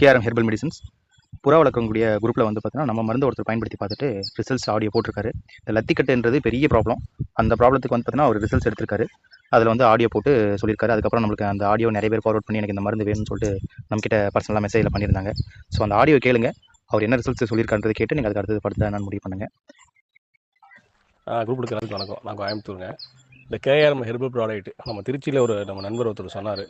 KRM herbal medicines. புறா வளர்க்கக்கூடிய குரூப்பில் வந்து பார்த்தீங்கன்னா நம்ம மருந்து ஒருத்தர் பயன்படுத்தி பார்த்துட்டு ரிசல்ட்ஸ் ஆடியோ போட்டிருக்காரு. இந்த லத்திக்கட்டுன்றது பெரிய ப்ராப்ளம் அந்த ப்ராப்ளத்துக்கு வந்து பார்த்தீங்கன்னா அவர் ரிசல்ட்ஸ் எடுத்திருக்காரு. அதில் வந்து ஆடியோ போட்டு சொல்லியிருக்காரு. அதுக்கப்புறம் நம்மளுக்கு அந்த ஆடியோ நிறைய பேர் ஃபார்வர்ட் பண்ணி எனக்கு இந்த மருந்து வேணும்னு சொல்லிட்டு நம்மக்கிட்ட பர்சனலாக மெசேஜில் பண்ணியிருந்தாங்க. ஸோ அந்த ஆடியோ கேளுங்க. அவர் என்ன ரிசல்ட்ஸ் சொல்லியிருக்கான்றதை கேட்டு நீங்கள் அதுக்கு அடுத்தது படுத்த நான் முடிவு பண்ணுங்கள் குரூப் எடுக்கிறதுக்கு வணக்கம். நான் கோயம்புத்தூருங்க. இந்த கேஆர்எம் ஹெர்பல் ப்ராடக்ட் நம்ம திருச்சியில் ஒரு நம்ம நண்பர் ஒருத்தர் சொன்னார்.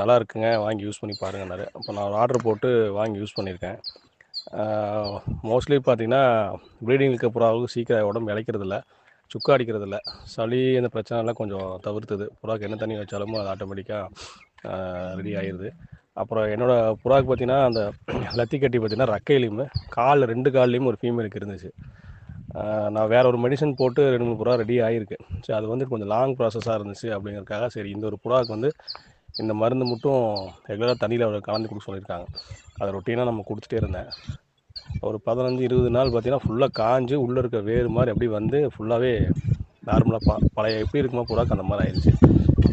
நல்லா இருக்குங்க வாங்கி யூஸ் பண்ணி பாருங்கன்னாரு அப்போ நான் ஒரு ஆர்டர் போட்டு வாங்கி யூஸ் பண்ணியிருக்கேன். மோஸ்ட்லி பார்த்தீங்கன்னா ப்ரீடிங் இருக்க புறாவுக்கு சீக்கிரம் உடம்பு இழைக்கிறதில்ல சுக்கா அடிக்கிறதில்ல. சளி இந்த பிரச்சனைலாம் கொஞ்சம் தவிர்த்துது. புறாவுக்கு என்ன தண்ணி வச்சாலும் அது ஆட்டோமேட்டிக்காக ரெடி ஆயிடுது அப்புறம் என்னோட புறாவுக்கு பார்த்தீங்கன்னா அந்த லத்தி கட்டி பார்த்தீங்கன்னா ரக்கையிலையுமே கால் ரெண்டு கால்லையும் ஒரு ஃபீமேலுக்கு இருந்துச்சு. நான் வேற ஒரு மெடிசன் போட்டு ரெண்டு மூணு புறா ரெடி ஆகிருக்கு சரி அது வந்து கொஞ்சம் லாங் ப்ராசஸாக இருந்துச்சு அப்படிங்கறதுக்காக சரி இந்த ஒரு புறாவுக்கு வந்து இந்த மருந்து மட்டும் ரெகுலராக தண்ணியில் கலந்து கொடுக்க சொல்லியிருக்காங்க. அதை ரொட்டீனாக நம்ம கொடுத்துட்டே இருந்தேன். ஒரு பதினஞ்சு இருபது நாள் பார்த்தீங்கன்னா ஃபுல்லாக காஞ்சு உள்ளே இருக்க வேறு மாதிரி அப்படி வந்து ஃபுல்லாகவே நார்மலாக ப பழைய எப்படி இருக்குமோ புறாக்கு அந்த மாதிரி ஆயிடுச்சு.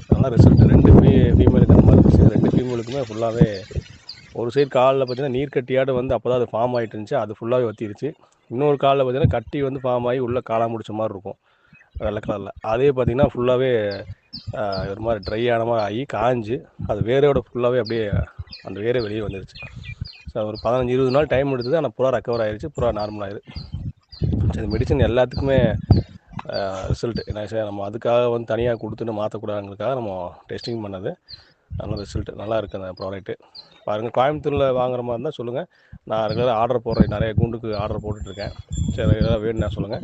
அதனால் ரிசல்ட் ரெண்டு ஃபீ ஃபீமேலுக்கு அந்த மாதிரி இருந்துச்சு. ரெண்டு ஃபீமேலுக்குமே ஃபுல்லாகவே ஒரு சைடு காலில் பார்த்தீங்கன்னா நீர்க்கட்டியாடு வந்து அப்போ தான் அது ஃபார்ம் ஆகிட்டு இருந்துச்சு. அது ஃபுல்லாகவே வத்திருச்சு. இன்னொரு காலில் பார்த்தீங்கன்னா கட்டி வந்து ஃபார்ம் ஆகி உள்ளே காலா முடிச்ச மாதிரி இருக்கும். வெள்ளை கலரில் அதே பார்த்தீங்கன்னா ஃபுல்லாகவே ஒரு மாதிரி ட்ரை ஆன மாதிரி ஆகி காஞ்சு அது வேரோட ஃபுல்லாகவே அப்படியே அந்த வேரே வெளியே வந்துருச்சு. ஸோ ஒரு பதினஞ்சு இருபது நாள் டைம் எடுத்தது ஆனால் புறா ரெக்கவர் ஆயிடுச்சு புறா நார்மல் ஆயிரு. இந்த மெடிசன் எல்லாத்துக்குமே ரிசல்ட் என்ன சார் நம்ம அதுக்காக வந்து தனியாக கொடுத்துட்டு மாற்றக்கூடாதுங்கிறதுக்காக நம்ம டெஸ்டிங் பண்ணது. நல்ல ரிசல்ட் நல்லா இருக்குது அந்த ப்ராடக்ட்டு பாருங்கள் கோயம்புத்தூரில் வாங்குற மாதிரி இருந்தால் சொல்லுங்கள் நான் ரெகுலராக ஆர்டர் போடுறேன். நிறைய கூண்டுக்கு ஆர்டர் போட்டுட்ருக்கேன். சரி ரெகுலராக வேணும்னா சொல்லுங்கள்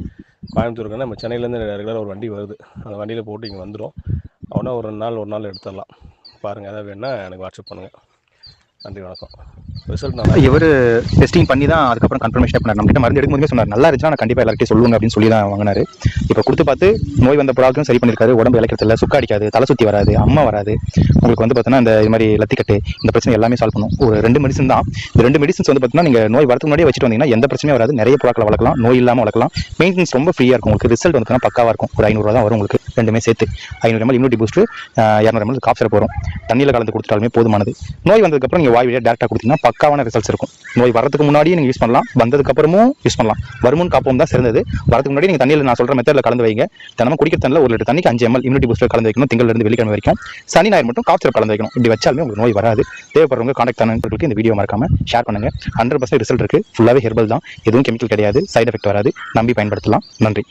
கோயம்புத்தூருக்குன்னா நம்ம சென்னையிலேருந்து ரெகுலராக ஒரு வண்டி வருது. அந்த வண்டியில் போட்டு இங்கே வந்துடும் அவனா ஒரு ரெண்டு நாள் ஒரு நாள் எடுத்துடலாம். பாருங்கள் எதாவது வேணுன்னா எனக்கு வாட்ஸ்அப் பண்ணுங்கள் நன்றி வணக்கம். ரிசல்ட் நல்லா இவர் டெஸ்டிங் பண்ணி தான் அதுக்கப்புறம் கன்ஃபர்மேஷன் பண்ணார். நம்மகிட்ட மருந்து எடுக்கும்போது சொன்னார் நல்லா இருந்துச்சுன்னா நான் கண்டிப்பாக எல்லார்ட்டையும் சொல்லுங்க அப்படின்னு சொல்லி தான் வாங்கினாரு. இப்போ கொடுத்து பார்த்து நோய் வந்த புறாவுக்கும் சரி பண்ணியிருக்காரு உடம்பு இழைக்கிறதில்ல சுக்கா அடிக்காது தலை சுற்றி வராது அம்மா வராது. உங்களுக்கு வந்து பார்த்தீங்கன்னா இந்த இது மாதிரி லத்திக்கட்டு இந்த பிரச்சனை எல்லாமே சால்வ் பண்ணும். ஒரு ரெண்டு மெடிசன் தான். இந்த ரெண்டு மெடிசன்ஸ் வந்து பார்த்தீங்கன்னா நீங்கள் நோய் வரதுக்கு முன்னாடியே வச்சுட்டு வந்தீங்கன்னா எந்த பிரச்சனையும் வராது. நிறைய புறாக்களை வளர்க்கலாம் நோய் இல்லாமல் வளர்க்கலாம். மெயின்டெனன்ஸ் ரொம்ப ஃப்ரீயாக இருக்கும். உங்களுக்கு ரிசல்ட் வந்து பார்த்தீங்கன்னா பக்காவாக இருக்கும். ஒரு ஐநூறுரூவா தான் வரும் உங்களுக்கு. ரெண்டுமே சேர்த்து ஐநூறு எம்எல் இம்யூனிட்டி பூஸ்ட் இரநூறு எம்எல் காஃப் சிறப்பு வரும் தண்ணியில் கலந்து கொடுத்துட்டாலுமே போதுமானது. நோய் வந்ததுக்கப்புறம் நீங்கள் வாய் வழியாக டேரெக்டாக கொடுத்தீங்கன்னா பக்காவான ரிசல்ட்ஸ் இருக்கும். நோய் வரதுக்கு முன்னாடியே நீங்கள் யூஸ் பண்ணலாம். வந்ததுக்கப்புறமும் யூஸ் பண்ணலாம். வருமுன் காப்போம் தான் சிறந்தது. வரதுக்கு முன்னாடி நீங்கள் தண்ணியில் நான் சொல்கிற மெத்தடில் கலந்து வைங்க. தினமும் குடிக்கிற தண்ணியில் ஒரு லிட்டர் தண்ணிக்கு அஞ்சு எம்எல் இம்யூனிட்டி பூஸ்டர் கலந்து வைக்கணும். திங்கள்லேருந்து வெள்ளிக்கிழமை வரைக்கும். சனி ஞாயிறு மட்டும் காஃப் சிறப்பு கலந்து வைக்கணும். இப்படி வச்சாலுமே உங்களுக்கு நோய் வராது. தேவைப்படுறவங்க கான்டாக்ட் பண்ணுறதுக்கு இந்த வீடியோ மறக்காம ஷேர் பண்ணுங்க. ஹண்ட்ரட் பர்சன்ட் ரிசல்ட் இருக்குது ஃபுல்லாகவே ஹெர்பல் தான். எதுவும் கெமிக்கல் கிடையாது. சைடு எஃபெக்ட் வராது. நம்பி பயன்படுத்தலாம். நன்றி.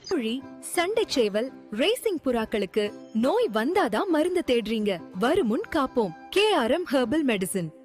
சண்டை சேவல் ரேசிங் புறாக்களுக்கு நோய் வந்தாதான் மருந்து தேடுறீங்க. வருமுன் காப்போம். K RM herbal medicine